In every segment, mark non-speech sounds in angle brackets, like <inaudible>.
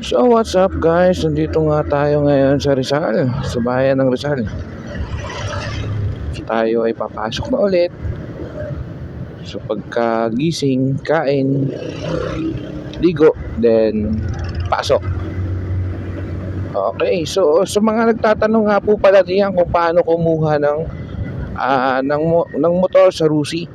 So what's up guys? Nandito nga tayo ngayon sa Rizal, sa bayan ng Rizal. Tayo ay papasok na ulit. So pagkagising, kain, ligo, then pasok. Okay, so sa mga nagtatanong nga po pala diyan kung paano kumuha ng ah, ng, ng motor sa Rusi.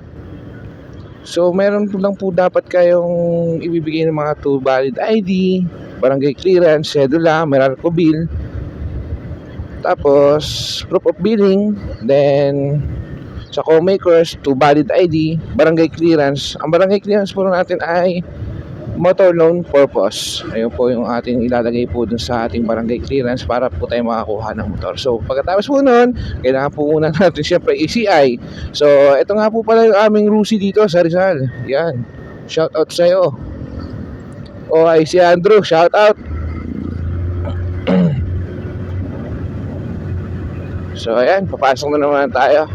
So meron po lang po dapat kayong ibibigay ng mga to valid ID, barangay clearance, cedula, Meralco bill. Tapos proof of billing, then sa co-makers, to valid ID, barangay clearance. Ang barangay clearance po natin ay motor loan purpose. Ayun po yung ating ilalagay po dun sa ating barangay clearance para po tayo makakuha ng motor. So pagkatapos po nun, kailangan po muna natin syempre ECI. So ito nga po pala yung aming Rusi dito sa Rizal. Yan. Shout out sa'yo. O si Andrew, shout out. so ayan, papasok na naman tayo.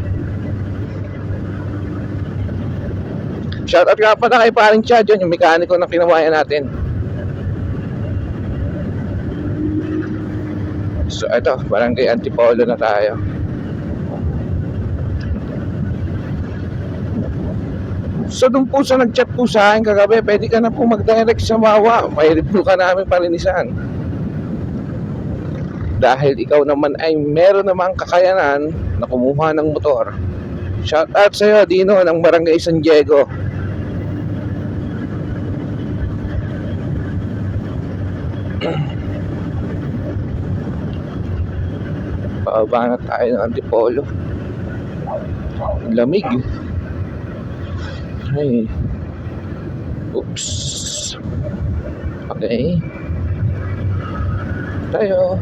Shoutout nga pala kay paring Chad yun, yung mekaniko na kinawayan natin. So ito, barangay Antipolo na tayo. So doon po sa nag-chat po sa akin kagabi, pwede ka na po mag-direct sa Wawa. May review ka namin palinisan. Dahil ikaw naman ay meron namang kakayanan na kumuha ng motor. Shout out sa iyo, Dino, ng Barangay San Diego. <clears throat> Pababa na tayo ng Antipolo. Lamig. Ay. Oops. Okay. Tayo.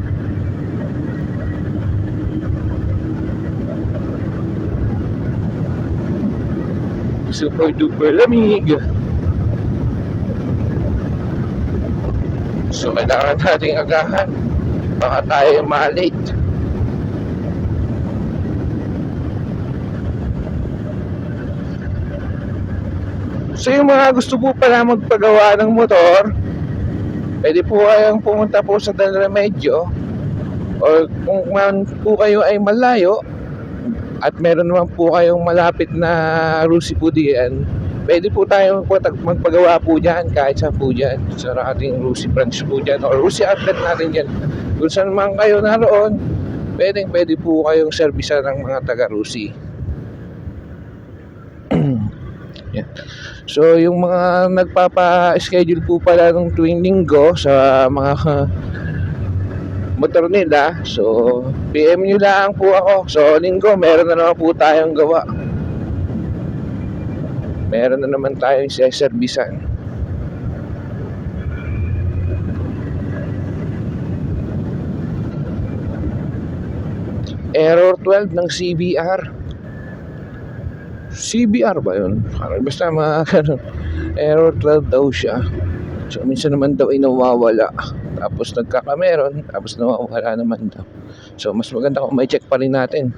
Super duper lamig. So, kailangan nating agahan. Baka tayo ma-late. So yung mga gusto po pala magpagawa ng motor, pwede po kayong pumunta po sa Del Remedyo or kung man po kayo ay malayo at meron naman po kayong malapit na Rusi po diyan, pwede po magpatag- magpagawa po dyan kahit saan po dyan sa ating Rusi branch po dyan or Rusi outlet natin dyan. Kung saan man kayo naroon, pwedeng pwede po kayong servisa ng mga taga Rusi. So, yung mga nagpapa-schedule po pala ng tuwing linggo sa mga <laughs> motor nila, so, PM nyo lang po ako. So, linggo, meron na naman po tayong gawa. Meron na naman tayong seservisan. Error 12 ng CBR. CBR ba yun? Parang basta mga <laughs> ganun. Error 12 daw siya. So, minsan naman daw ay nawawala. Tapos nagkakameron, tapos nawawala naman daw. So, mas maganda kung may check pa rin natin.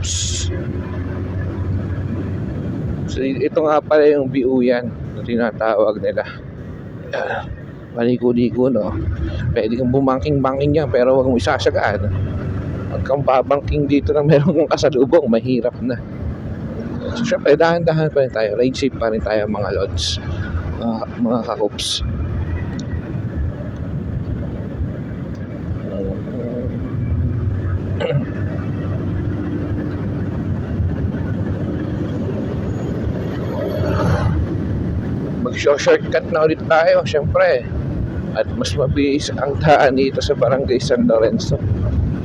Oops. So, ito nga pala yung biuyan na tinatawag nila. Paliko-liko, no? Pwede kang bumangking-bangking yan, pero huwag mo isasagaan. Huwag kang babangking dito na meron kang kasalubong, mahirap na. So, syempre, dahan-dahan pa rin tayo. Ride safe pa rin tayo, mga lods. Mga, mga kakups. Mag-shortcut na ulit tayo, syempre. At mas mabilis ang daan dito sa Barangay San Lorenzo.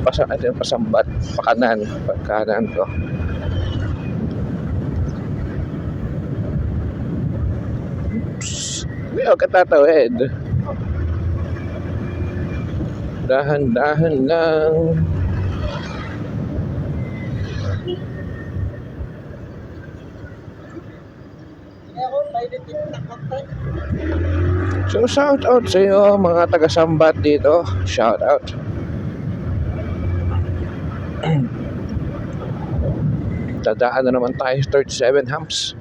Pasa natin pasambat, pakanan, pagkanan to. Oops. Hindi ako katatawid. Dahan-dahan lang. So shout out sa iyo mga taga Sambat dito. Shout out. <clears throat> Dadaan na naman tayo sa 37 humps.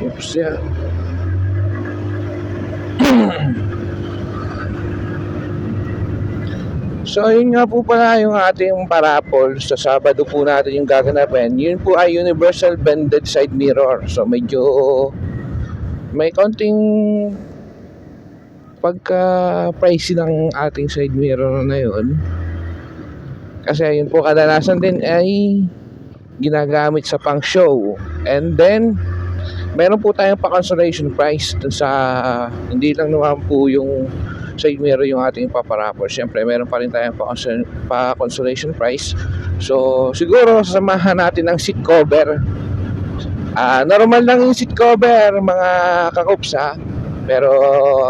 Oops, yeah. So, yun nga po pala yung ating parapol. Sa Sabado po natin yung gaganapin. Yun po ay Universal Bended Side Mirror. So, medyo may konting pagka pricey ng ating side mirror na yun. Kasi yun po kadalasan din ay ginagamit sa pang show. And then, meron po tayong pa-consolation price sa hindi lang naman po yung side mirror yung ating paparapor. Siyempre, meron pa rin tayong pa-consol- pa-consolation price. So, siguro sasamahan natin ng seat cover. Ah, normal lang yung seat cover, mga kakups ha. Pero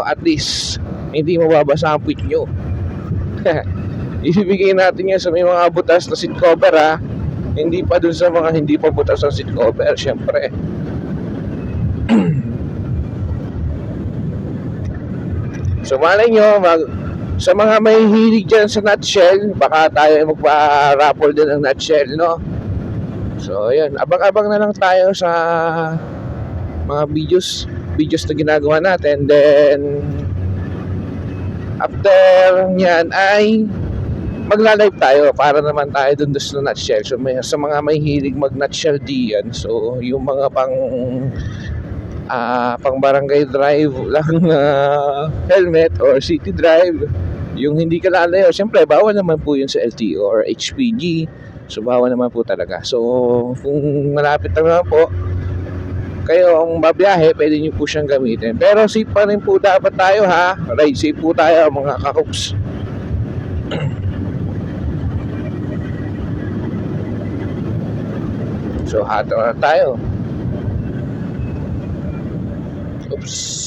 at least hindi mababasa ang puwit nyo. <laughs> Ibibigay natin yan sa may mga butas na seat cover ha. Hindi pa dun sa mga hindi pa butas ang seat cover, syempre. <clears throat> So malay nyo, mag, sa mga may hilig dyan sa nutshell, baka tayo ay magpa-raffle din ng nutshell, no? So, ayan. Abang-abang na lang tayo sa mga videos videos na ginagawa natin. Then, after nyan ay magla-live tayo para naman tayo dun sa nutshell. So, may, sa mga may hilig mag-nutshell diyan. So, yung mga pang ah pang barangay drive lang na <laughs> helmet or city drive. Yung hindi ka lalayo syempre bawal naman po yun sa LTO or HPG so bawal naman po talaga. So kung malapit lang naman po kayo ang babiyahe pwede nyo po siyang gamitin. Pero safe pa rin po dapat tayo ha? Ride safe po tayo mga kakups <clears throat> so hato na tayo Oops.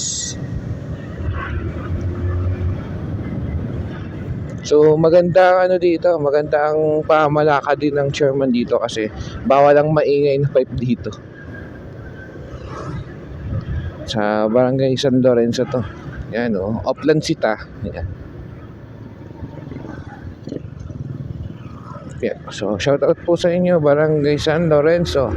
So maganda ano dito, maganda ang pamalakad din ng chairman dito kasi bawal ang maingay na pipe dito. Sa barangay San Lorenzo to. Yan o, oh, Upland Sita. Yan. Yan. So shoutout po sa inyo, barangay San Lorenzo.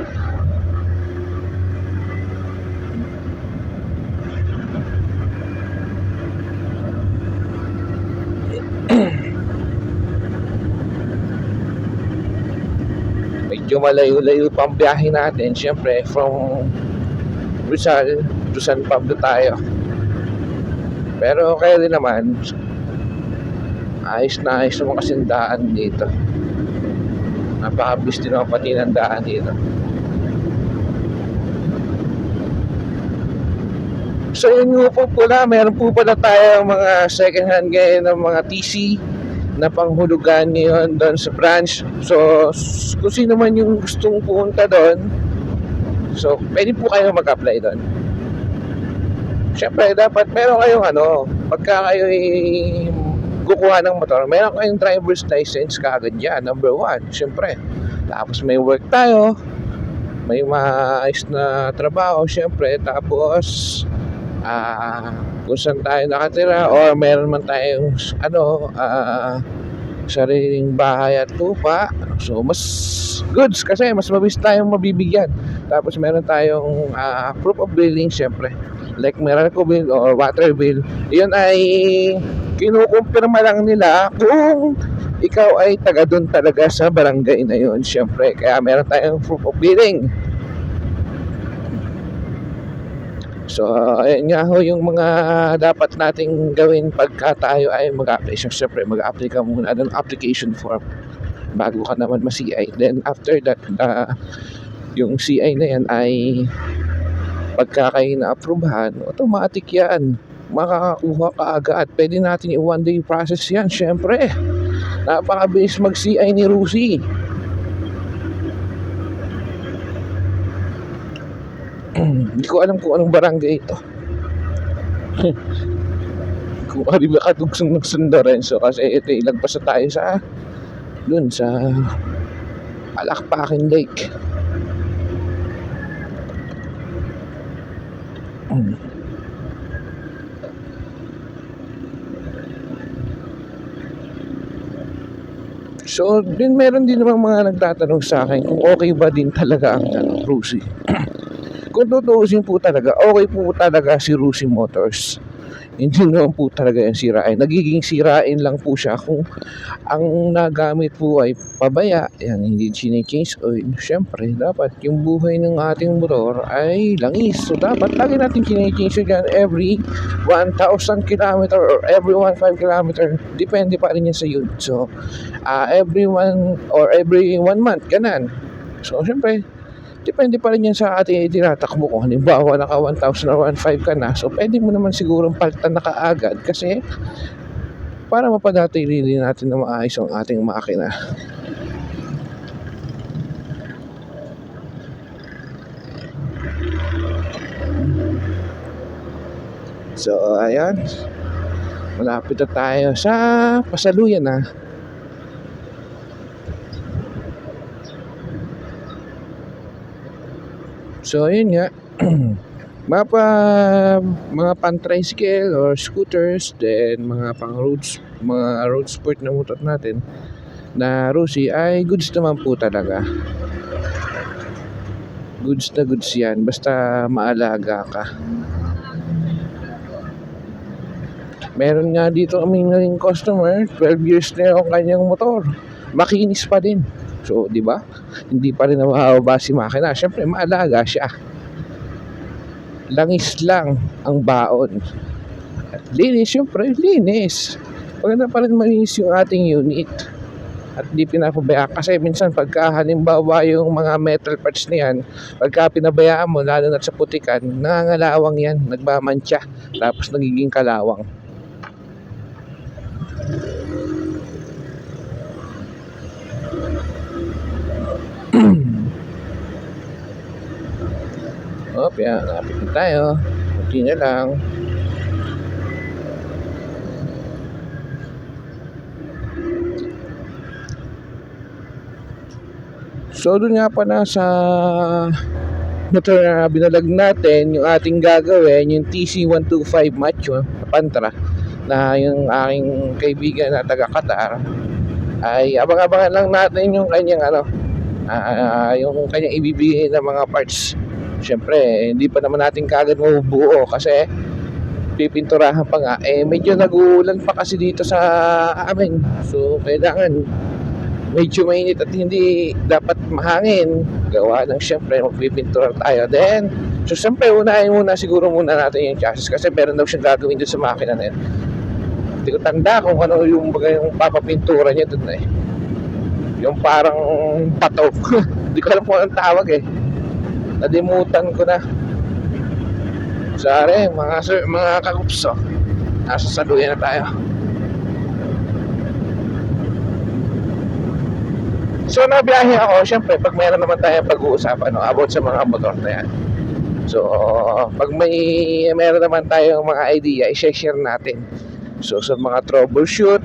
medyo malayo-layo pa ang biyahe natin. Siyempre, from Rizal to San Pablo tayo. Pero kaya din naman, ayos na ayos naman kasi daan dito. Napakabilis din naman pati ng daan dito. So yun po pala, meron po pala tayo mga second hand ngayon ng mga TC na panghulugan ngayon doon sa branch. So, kung sino man yung gustong pumunta doon, so, pwede po kayo mag-apply doon. Siyempre, dapat meron kayong ano, pagka kayo ay kukuha ng motor, meron kayong driver's license kaagad yan, number one, siyempre. Tapos may work tayo, may maayos na trabaho, siyempre. Tapos, ah, kung saan tayo nakatira or meron man tayong ano, ah, sariling bahay at lupa. So, mas goods kasi mas mabilis tayong mabibigyan. Tapos meron tayong ah, proof of billing syempre. Like Meralco bill or water bill. Yun ay kinukumpirma lang nila kung ikaw ay taga doon talaga sa barangay na yun. Syempre, kaya meron tayong proof of billing. So, ayun nga ho yung mga dapat nating gawin pagka tayo ay mag-apply. So, syempre, mag-apply ka muna ng application form bago ka naman ma-CI. Then, after that, uh, yung CI na yan ay pagka kayo na-approvehan, automatic yan. Makakakuha ka agad. Pwede natin i one day process yan, syempre. Napakabilis mag-CI ni Rusi. Hindi ko alam kung anong barangay ito. <laughs> kung ano ba katugsong ng San Lorenzo kasi ito ilagpas na tayo sa dun sa Palakpakin Lake. So, din meron din naman mga nagtatanong sa akin kung okay ba din talaga ang ano, Rusi. <clears throat> kung tutuusin po talaga, okay po talaga si Rusi Motors. Hindi naman po talaga yung sirain. Nagiging sirain lang po siya kung ang nagamit po ay pabaya. Yan, hindi change oil. Siyempre, dapat yung buhay ng ating motor ay langis. So, dapat lagi natin change yan every 1,000 km or every 1,500 km. Depende pa rin yan sa unit. So, ah, every one or every one month, ganan. So, syempre, depende pa rin yan sa ating tinatakbo kung halimbawa naka 1,000 or 1,500 ka na. So, pwede mo naman sigurong palitan na kaagad kasi para mapadatili natin na maayos ang ating makina. So, ayan. Malapit na tayo sa pasaluyan na. So, ayun nga. <clears throat> mga pa, mga pan tricycle or scooters, then mga pang roads, mga road sport na motor natin na Rusi ay goods naman po talaga. Goods na goods yan, basta maalaga ka. Meron nga dito kami naging customer, 12 years na yung kanyang motor. Makinis pa din. So, di ba? Hindi pa rin mababa si makina. Siyempre, maalaga siya. Langis lang ang baon. At linis, siyempre, linis. Maganda pa rin malinis yung ating unit. At di pinapabayaan. Kasi minsan pagka halimbawa yung mga metal parts na yan, pagka pinabayaan mo, lalo na sa putikan, nangangalawang yan, nagmamantya. Tapos nagiging kalawang. Yan. Lapit na tayo. Kunti na lang. So, doon nga pa na sa motor na binalag natin, yung ating gagawin, yung TC125 Macho Pantra, na yung aking kaibigan na taga Qatar, ay abang-abangan lang natin yung kanyang ano, ah, yung kanyang ibibigay ng mga parts. Siyempre, hindi pa naman natin kagad mabubuo kasi pipinturahan pa nga. Eh, medyo nag-uulan pa kasi dito sa amin. So, kailangan medyo mainit at hindi dapat mahangin. Gawa ng siyempre, magpipintura tayo. Then, so siyempre, unahin muna siguro muna natin yung chassis kasi meron daw siyang gagawin doon sa makina na yun. Hindi ko tanda kung ano yung, baga, yung papapintura niya doon eh. Yung parang patok. <laughs> Hindi ko alam kung anong tawag eh. Nalimutan ko na. Sorry, mga sir, mga kakupso. Nasa saluyan na tayo. So, nabiyahe ako, syempre, pag mayroon naman tayo pag-uusapan no, about sa mga motor na yan. So, pag may meron naman tayong mga idea, i-share natin. So, sa mga troubleshoot,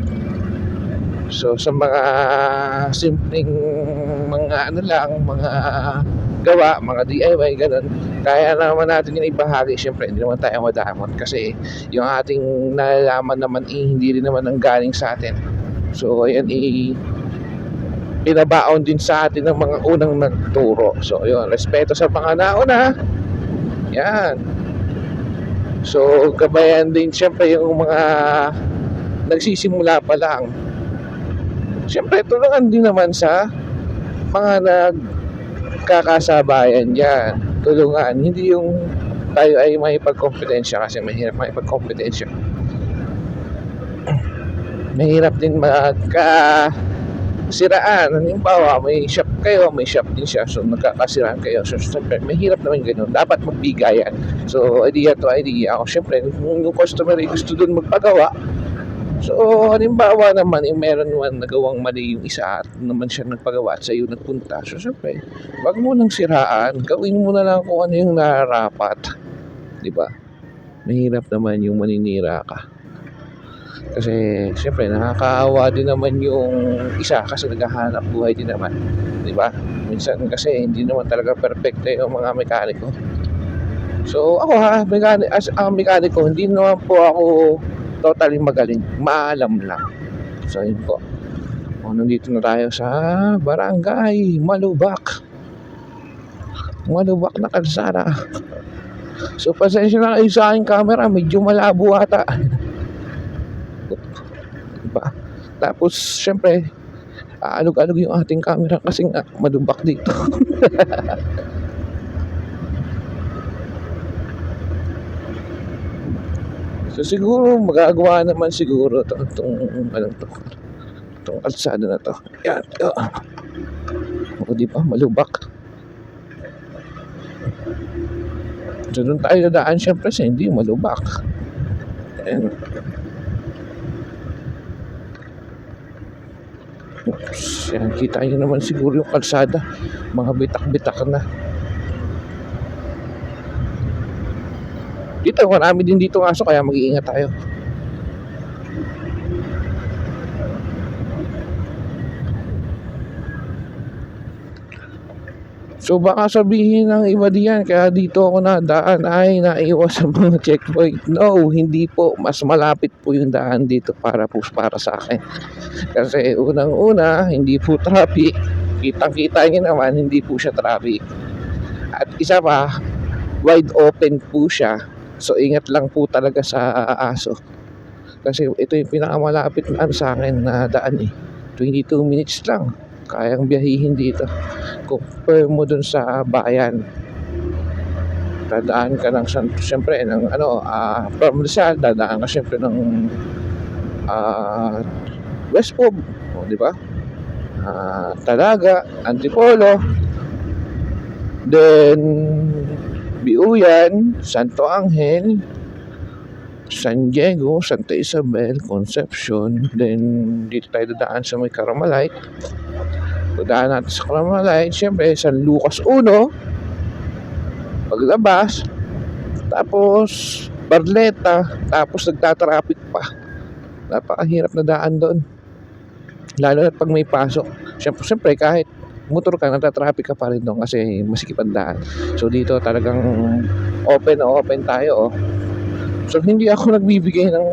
so sa mga simpleng mga ano lang, mga gawa, mga DIY, ganun. Kaya naman natin yung ibahagi. Siyempre, hindi naman tayo madamot kasi yung ating nalalaman naman eh, hindi rin naman ang galing sa atin. So, ayan, eh, pinabaon din sa atin ng mga unang nagturo. So, yun, respeto sa mga nauna. Yan. So, gabayan din siyempre yung mga nagsisimula pa lang. Siyempre, tulungan din naman sa mga nagkakasabayan dyan. Tulungan. Hindi yung tayo ay may pagkompetensya kasi mahirap may pagkompetensya. <clears throat> Mahirap din magka siraan. Halimbawa, may shop kayo, may shop din siya. So, nagkakasiraan kayo. So, siyempre, mahirap naman ganun. Dapat magbigayan. So, idea to idea. Ako, siyempre, yung customer ay gusto dun magpagawa, So, halimbawa naman, eh, meron naman nagawang mali yung isa at naman siya nagpagawa at sa iyo nagpunta. So, siyempre, wag mo nang siraan. Gawin mo na lang kung ano yung nararapat. Di ba? Mahirap naman yung maninira ka. Kasi, siyempre, nakakaawa din naman yung isa kasi naghahanap buhay din naman. Di ba? Minsan kasi hindi naman talaga perfecto yung mga mekaniko. So ako ha, mechanic, as a mekaniko, hindi naman po ako totally magaling. Maalam lang. So yun po. O, nandito na tayo sa Barangay Malubak. Malubak na kalsada. So pasensya na kayo sa aking camera, medyo malabo ata. diba? Tapos syempre, aalog-alog yung ating camera kasi nga malubak dito. <laughs> So siguro magagawa naman siguro to, itong anong to, itong kalsada na to. Yan. Oh. O di ba malubak. So doon tayo dadaan syempre sa hindi malubak. Ayan. Oops. Yan, kita nyo naman siguro yung kalsada. Mga bitak-bitak na. Dito, marami din dito aso kaya mag-iingat tayo. So baka sabihin ng iba diyan kaya dito ako na daan ay naiwas sa mga checkpoint. No, hindi po. Mas malapit po yung daan dito para po para sa akin. Kasi unang-una, hindi po traffic. Kitang-kita niyo naman, hindi po siya traffic. At isa pa, wide open po siya. So ingat lang po talaga sa aso. Kasi ito yung pinakamalapit na ano sa akin na daan eh. 22 minutes lang. Kayang biyahihin dito. Compare mo dun sa bayan. Dadaan ka ng, siyempre, ng ano, ah, from Rizal, dadaan ka siyempre ng ah, West Pub. O, di ba? Ah, Talaga, Antipolo. Then, Biuyan, Santo Angel, San Diego, Santa Isabel, Concepcion, then dito tayo dadaan sa may Carmelite. Dadaan natin sa Carmelite, syempre San Lucas 1, paglabas, tapos Barleta, tapos nagtatraffic pa. Napakahirap na daan doon. Lalo na pag may pasok. Syempre, syempre kahit motor ka, natatraffic ka pa rin doon kasi masikip ang daan. So dito talagang open na open tayo. Oh. So hindi ako nagbibigay ng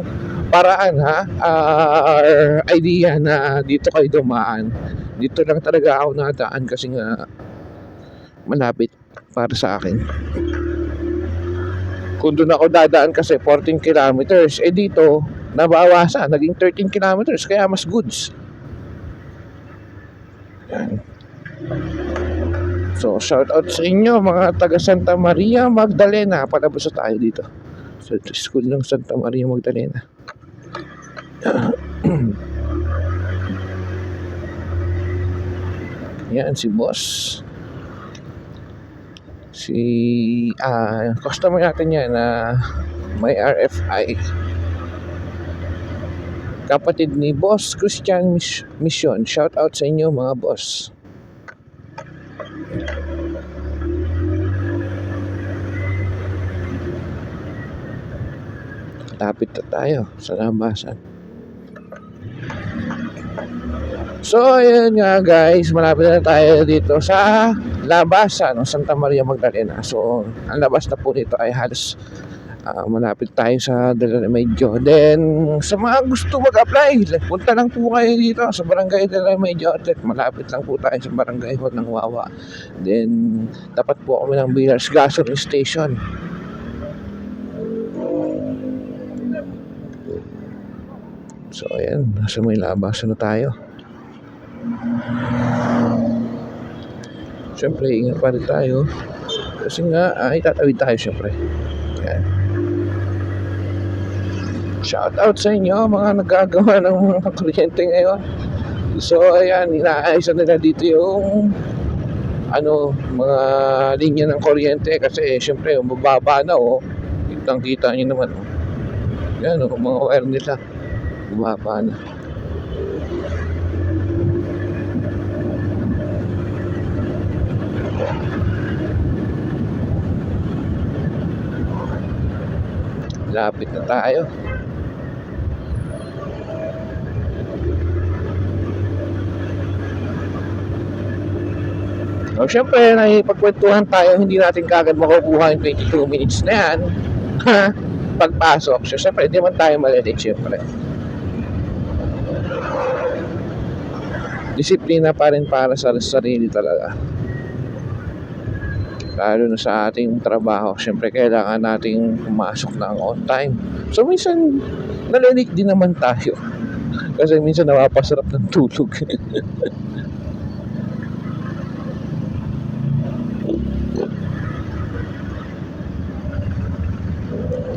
paraan ha, or idea na dito kayo dumaan. Dito lang talaga ako nadaan kasi nga malapit para sa akin. Kung doon ako dadaan kasi 14 kilometers, eh dito nabawasan, naging 13 kilometers, kaya mas goods. Yan. So, shout out sa inyo mga taga Santa Maria Magdalena. Palabas na tayo dito. Sa school ng Santa Maria Magdalena. <clears throat> Yan si boss. Si ah customer natin yan na may RFI. Kapatid ni Boss Christian Mis- Mission. Shout out sa inyo mga boss. Lapit na tayo sa labasan. So, ayun nga guys, malapit na tayo dito sa labasan ng Santa Maria Magdalena. So, ang labas na po dito ay halos ah, malapit tayo sa Del Remedyo. Then, sa mga gusto mag-apply, punta lang po kayo dito sa Barangay Del Remedyo Outlet. Malapit lang po tayo sa Barangay Hall ng Wawa. Then, tapat po kami ng Villas Gasoline Station. So, ayan. Nasa may labasan na tayo. Siyempre, ingat pa rin tayo. Kasi nga, ay tatawid tayo siyempre. Ayan. Shout out sa inyo, mga nagagawa ng mga kuryente ngayon. So, ayan, inaayos na nila dito yung ano, mga linya ng kuryente kasi siyempre, mababa na oh. Kitang kita nyo naman oh. Yan oh, mga wire nila. Bumaba na. Lapit na tayo. So, syempre, nakipagkwentuhan tayo, hindi natin kagad makukuha yung 22 minutes na yan. <laughs> Pagpasok. So, syempre, hindi man tayo malilate, syempre. Disiplina pa rin para sa sarili talaga. Lalo na sa ating trabaho, syempre, kailangan nating pumasok ng on time. So, minsan, nalilate din naman tayo. <laughs> Kasi minsan napapasarap ng tulog. <laughs>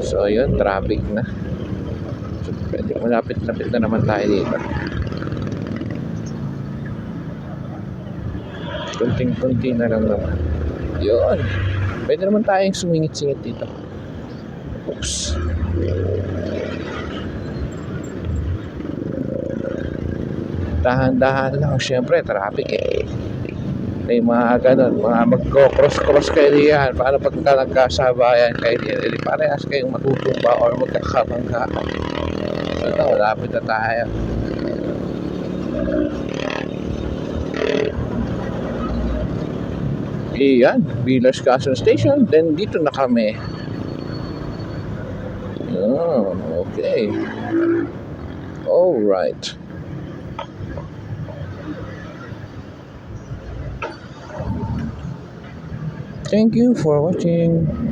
So, yun, traffic na. So, pwede, malapit-lapit na naman tayo dito. Kunting-kunti na lang naman. Yun. Pwede naman tayong sumingit-singit dito. Oops. Dahan-dahan lang. Siyempre, traffic eh. May mga ganun, mga magko-cross-cross kayo diyan. Paano pagka nagkasabayan kayo diyan? Hindi parehas kayong matutumba or magkakabangga. So, ito, malapit na tayo. Iyan, Villas Quezon Station. Then, dito na kami. Oh, okay. Alright. Thank you for watching.